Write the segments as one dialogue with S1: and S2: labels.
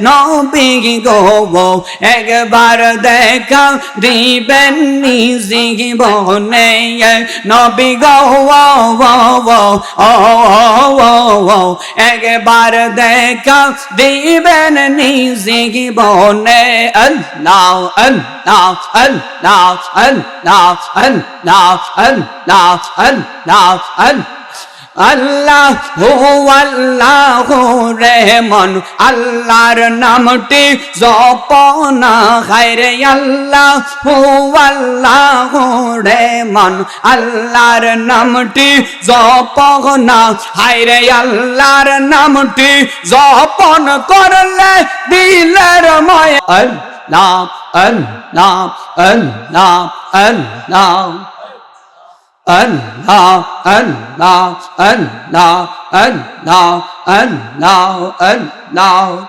S1: নবী গো একবার দেখা দিবেন নিজি বনে নবী গো একবার দেখা দিবেন নিজি বনে আল্লাহ আল্লাহ আল্লাহ আল্লাহ আল্লাহ আল্লাহ আল্লাহ আল্লাহ আল্লাহ আল্লাহ রেমন আল্লাহর নামটি জপনা খায়রে আল্লাহ আল্লাহ রেমন আল্লাহর নামটি জপনা হায়রে আল্লাহর নামটি জপন করলে দিলের ময়। আল্লাহ আল্লাহ আল্লাহ আল্লাহ। Allah, Allah, Allah, Allah, Allah, Allah.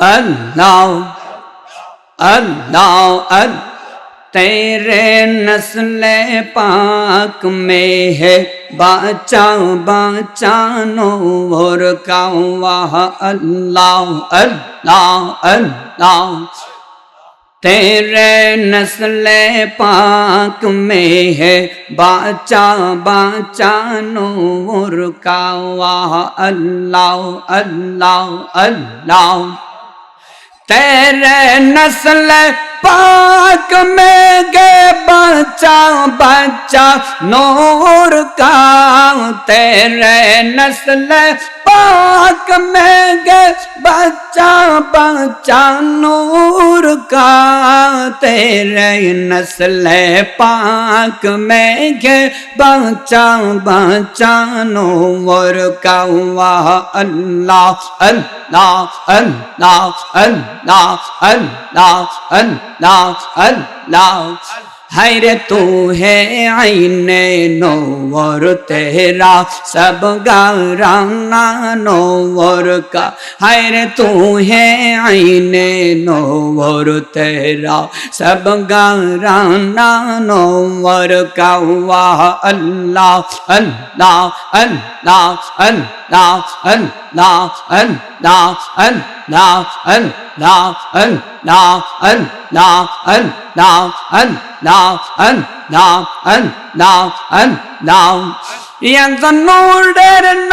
S1: Allah, Allah, Allah. तेरे नस्ल पाक में है बाचा बाचानो और का वाह अल्लाह अल्लाह अल्लाह تیرے نسل پاک میں ہے باچا باچا نور کا واہ اللہ اللہ اللہ۔ تیرے نسل پاک میں گے بچا بچہ نور کا۔ تیرے نسل پاک میں گے بچا بچا نور کا۔ تیرے نسل پاک میں گے بچا بچا نور کا۔ اللہ اللہ Not and Not and Not and Not and Not and हैरे तू है आईने नोवर तेरा सब गाराना नोवर का हैरे तू है आईने नोवर तेरा सब गाराना नोवर का वाह अल्लाह अल्लाह अल्लाह अल्लाह अल्लाह अल्लाह अल्लाह now and now and now and now and now and now and now and now and now. And the Lord and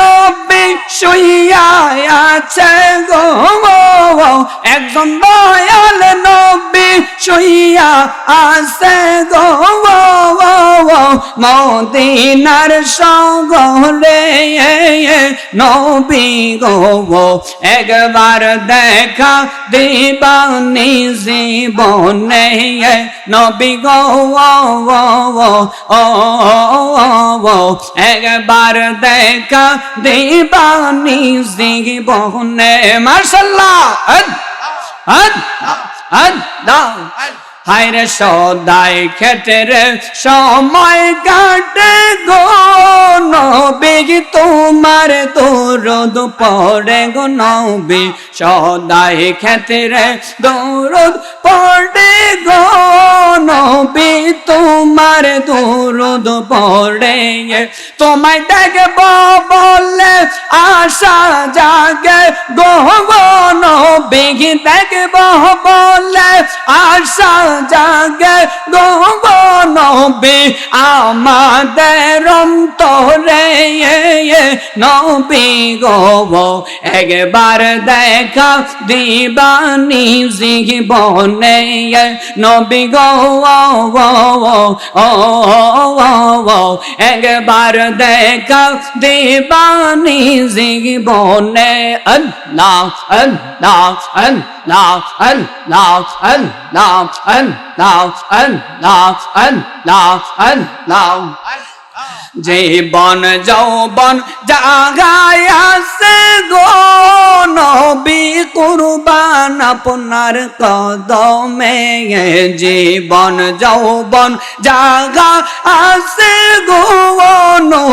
S1: একজন দয়াল আছে গো মদিনার নবী গো একবার দেখা দিবানি জীবনে নবী গো একবার দেখা পানি সিংহি বহনে মার্শাল্লাহ। দাও। হায়রে সদাই খেটের সময় কাটে গো নবী। তোমার দৌরদ পড়ে গো নবী, সদাই খেতের দৌরদ পড়ে গো নবী। তোমার দৌরদ পড়ে তোমায় দেখব বলে আশা জাগে গো গো নবী। দেখব বলে আশা জাগে নবী আমাদের অন্তরে নবী গো একবার দেখা দিবানি জীবনে নবী গো একবার দেখা দিবানি জীবনে, আল্লাহ আল্লাহ আল্লাহ now and now and now and now and now and now and now জীবন যৌবন জাগায় আছে গো নবী কুরবান আপনার কদমে জীবন যৌবন জাগা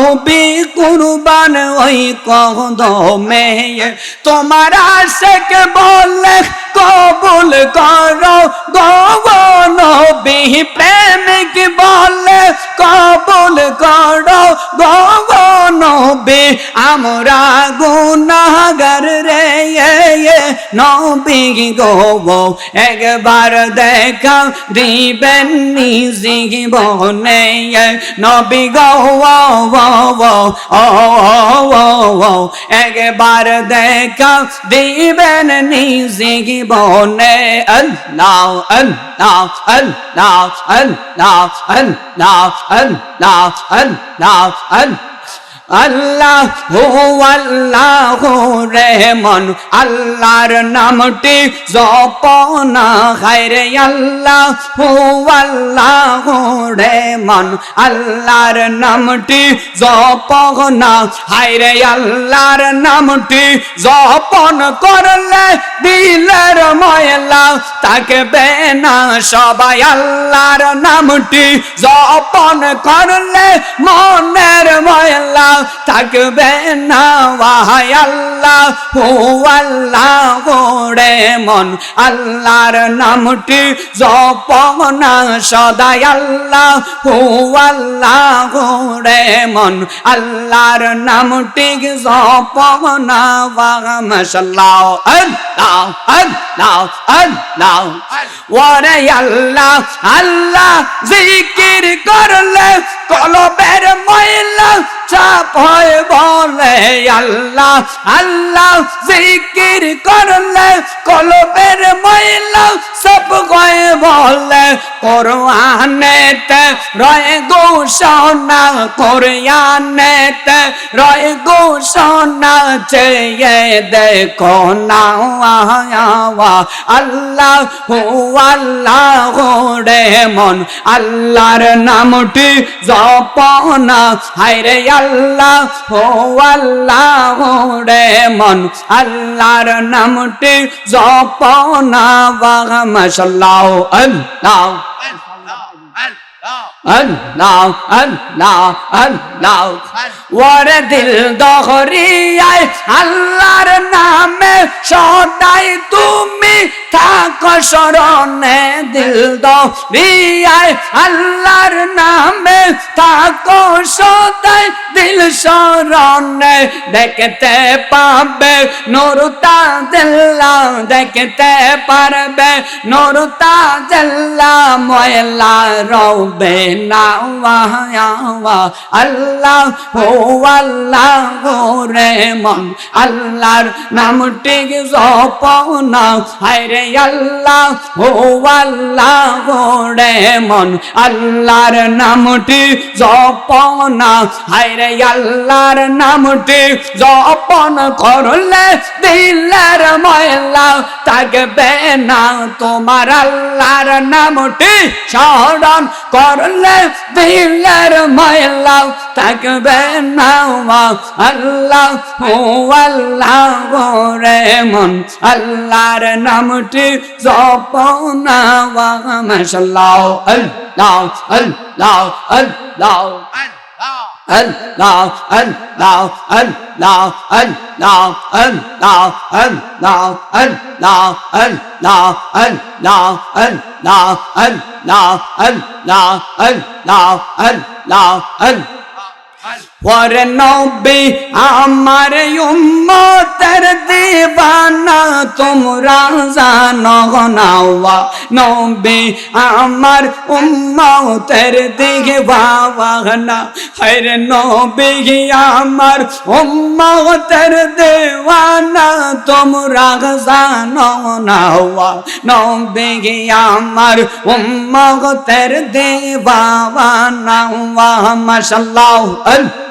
S1: নবী কুরবান ওই কদমে। তোমার আশেক বলে কবুল করো গো নবী। প্রেমিক বলে কবুল করো গো নবী আমরা গুনাহগার রে নবী গো একবার দেখা দিবেন নিজি বনে নবী গো একবার দেখা দিবেন নিজি বনে আল্লাহ আল্লাহ আল্লাহ আল্লাহ আল্লাহ আল্লাহ আল্লাহ আল্লাহ আল্লাহ হো আল্লাহ রেমন আল্লাহর নামটি জপনা খাইরে আল্লাহ হো আল্লাহ রেমন আল্লাহর নামটি জপনা হাইরে আল্লাহর নামটি জপন করলে দিলের ময়লা তাকে বেনা সবাই আল্লাহর নামটি জপন করলে মনের ময়লা থাকবে না, ওয়াহাই আল্লাহ হু আল্লাহ গোড়ে মন। আল্লাহর নামটি জপনা সদাই আল্লাহ হু আল্লাহ গোড়ে মন। আল্লাহর নামটি জপনা ওয়া মাশাল্লাহ, আল্লাহ আল্লাহ আল্লাহ। ওরে আল্লাহ আল্লাহ জিকির করলে কলবের ময়লা চাপ হয় বলে আল্লাহ আল্লাহ জিকির করলে, কলবের ময়লা সব গয়ে বলে। কোরআনেতে রয় ঘোষণা, কোরআনেতে রয় ঘোষণা, চেয়ে দেখো না আল্লাহ হো আল্লাহ রে মন, আল্লাহর নামটি জপনা। আল্লাহ হো আল্লাহ রে মন। আল্লাহর নামটি জপনা বাগ, মশাল্লাহ, আল্লাহ। আল্লাহ আল্লাহ আল্লাহ। ওরে দিল দহরিয়ায় আল্লাহর নামে সদাই তুমি থাকো স্মরণে দিল দহরিয়ায় আল্লাহর নামে থাকো সদাই দিল স্মরণে। দেখতে পাবে, নুরতা দিল্লা দেখতে পারবে, নুরতা দিল্লা ময়লা রবে না আল্লাহ হো আল্লাহ রে মন, আল্লাহর নামটি জপনা। আল্লাহ হো আল্লাহ রে মন আল্লাহর নামটি জপনা হায়রে আল্লাহর নামটি জপন করলে দিলের ময়লা থাকবে না তোমার আল্লাহর নামটি স্মরণ করলে দিলের ময়লা থাকবে না আল্লাহ ও আল্লাহ গোরে মন আল্লাহর নামটি জপনা মাশাল্লাহ আল্লাহ আল্লাহ আল্লাহ Allah, Allah, Allah, Allah, Allah, Allah, Allah, Allah, Allah, Allah, Allah, Allah, Allah, Allah, Allah. ওর নবী, আমার উম্মতের দিবানা তোমরা জানো নাওয়া নবী, আমার উম্মতের দিবানা। হর নবী, আমার উম্মতের দেওয়ানা তোমরা জানো নাওয়া নবী, আমার উম্মতের দেওয়ানা মাশাল্লাহ। আল্লাহ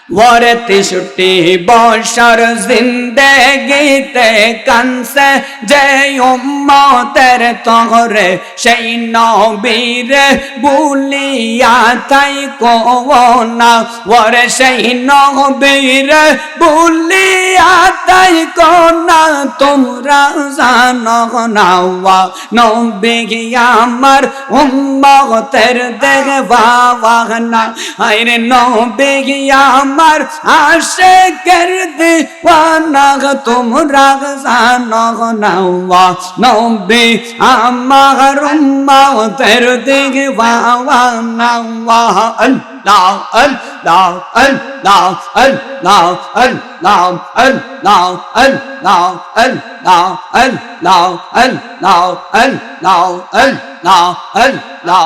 S1: ওরে তেষট্টি বছর জিন্দেগিতে কানসে যে উম্মতের তহরে, সেই নবীর বুলিয়া তাই কোনা ওরে সেই নবীর বুলিয়া তাই কোনা তোমরা জানো না। নবী আমার উম্মতের দেখবা না। আরে নবী আমার আমার আশেকের দিওয়ানা তোমরা জানো না নবী আমার উম্মতের দিওয়ানা আল্লাহ আল্লাহ আল্লাহ আল্লাহ আল্লাহ আল্লাহ আল্লাহ আল্লাহ আল্লাহ আল্লাহ আল্লাহ আল্লাহ আল্লাহ